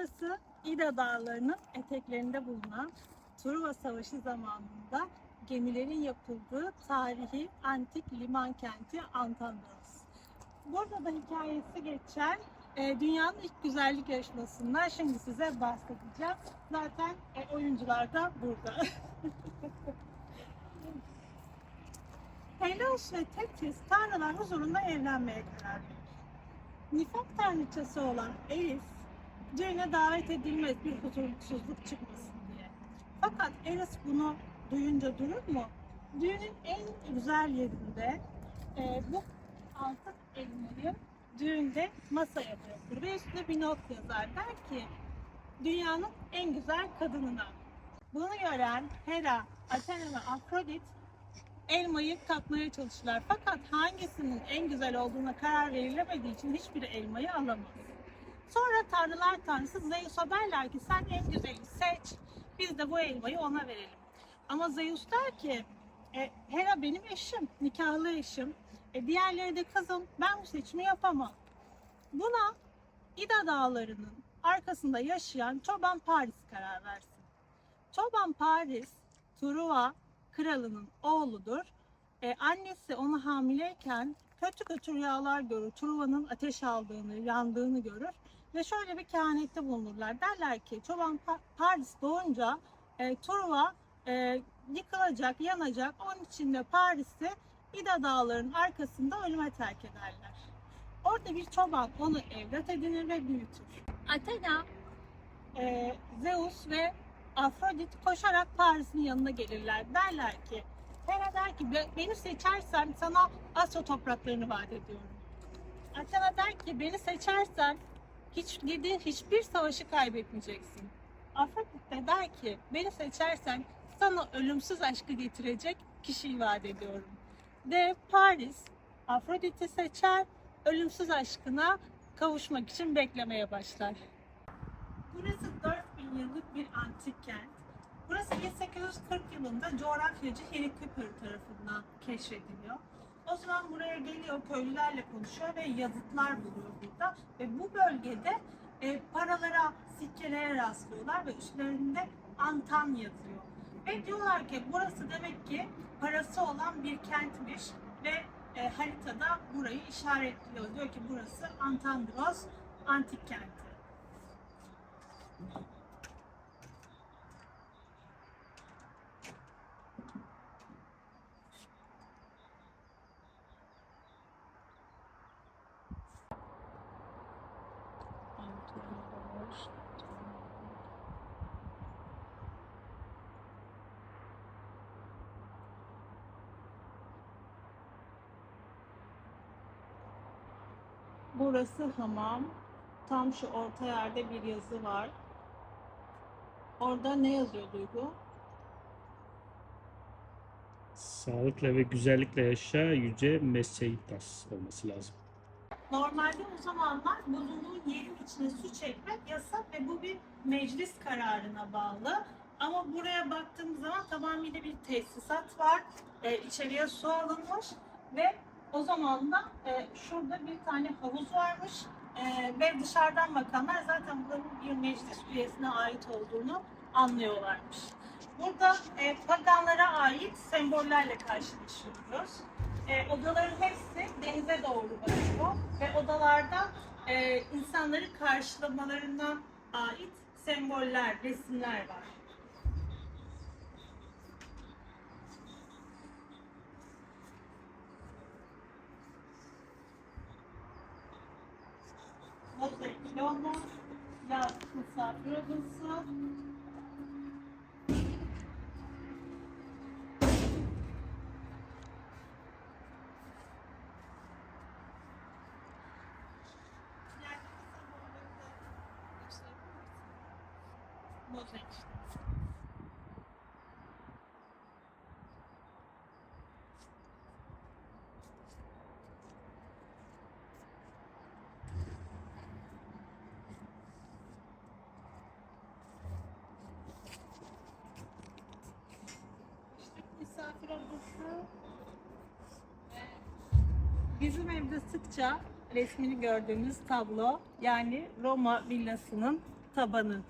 Burası İda Dağları'nın eteklerinde bulunan Truva Savaşı zamanında gemilerin yapıldığı tarihi antik liman kenti Antandros. Burada da hikayesi geçen e, dünyanın ilk güzellik yarışmasından şimdi size bahsedeceğim. Zaten e, oyuncular da burada. Helos ve Tetis tanrılar huzurunda evlenmeye karar verir. Nifak tanrıçası olan Eris, düğüne davet edilmez bir huzursuzluk çıkmasın diye. Fakat Eris bunu duyunca durur mu? Düğünün en güzel yerinde e, bu altın elmayı düğünde masaya bırakır ve üstüne bir not yazar. Der ki dünyanın en güzel kadınına. Bunu gören Hera, Athena ve Afrodit elmayı kapmaya çalışırlar. Fakat hangisinin en güzel olduğuna karar verilemediği için hiçbiri elmayı alamaz. Sonra tanrılar tanrısı Zeus'a derler ki sen en güzeli seç, biz de bu elmayı ona verelim. Ama Zeus der ki, e, Hera benim eşim, nikahlı eşim, e, diğerleri de kızım, ben bu seçimi yapamam. Buna İda dağlarının arkasında yaşayan Çoban Paris karar versin. Çoban Paris, Truva kralının oğludur. E, annesi onu hamileyken kötü kötü rüyalar görür. Truva'nın ateş aldığını, yandığını görür. Ve şöyle bir kehanette bulunurlar. Derler ki Çoban Pa- Paris doğunca e, Truva e, yıkılacak, yanacak. Onun için de Paris'i İda dağlarının arkasında ölüme terk ederler. Orada bir çoban onu evlat edinir ve büyütür. Athena, e, Zeus ve Afrodit koşarak Paris'in yanına gelirler. Derler ki, Hera der ki "Be- beni seçersen sana Asya topraklarını vaat ediyorum. Athena der ki beni seçersen hiç girdiğin hiçbir savaşı kaybetmeyeceksin. Afrodit de der ki beni seçersen sana ölümsüz aşkı getirecek kişiyi vaat ediyorum. De Paris Afrodit'i seçer, ölümsüz aşkına kavuşmak için beklemeye başlar. Burası 4000 yıllık bir antik kent. Burası 1840 yılında coğrafyacı Harry Cooper tarafından keşfediliyor. O zaman buraya geliyor, köylülerle konuşuyor ve yazıtlar buluyor burada. Ve bu bölgede e, paralara, sikkelere rastlıyorlar ve üstlerinde Antan yazıyor. Ve diyorlar ki burası demek ki parası olan bir kentmiş ve e, haritada burayı işaretliyor. Diyor ki burası Antandros antik kenti. Burası hamam. Tam şu orta yerde bir yazı var. Orada ne yazıyor Duygu? Sağlıkla ve güzellikle yaşa Yüce Meseitas olması lazım. Normalde o zamanlar bulunduğun yerin içine su çekmek yasak ve bu bir meclis kararına bağlı. Ama buraya baktığımız zaman tamamıyla bir tesisat var. Ee, içeriye su alınmış ve o zaman da e, şurada bir tane havuz varmış. Ee, ve dışarıdan bakanlar zaten buranın bir meclis üyesine ait olduğunu anlıyorlarmış. Burada e, paganlara ait sembollerle karşılaşıyoruz. E, odaların hepsi denize doğru bakıyor ve odalarda e, insanları karşılamalarına ait semboller, resimler var. Mozaik Londra, yaz misafir odası, Mozaik misafir odası. Bizim evde sıkça resmini gördüğümüz tablo yani Roma villasının tabanı.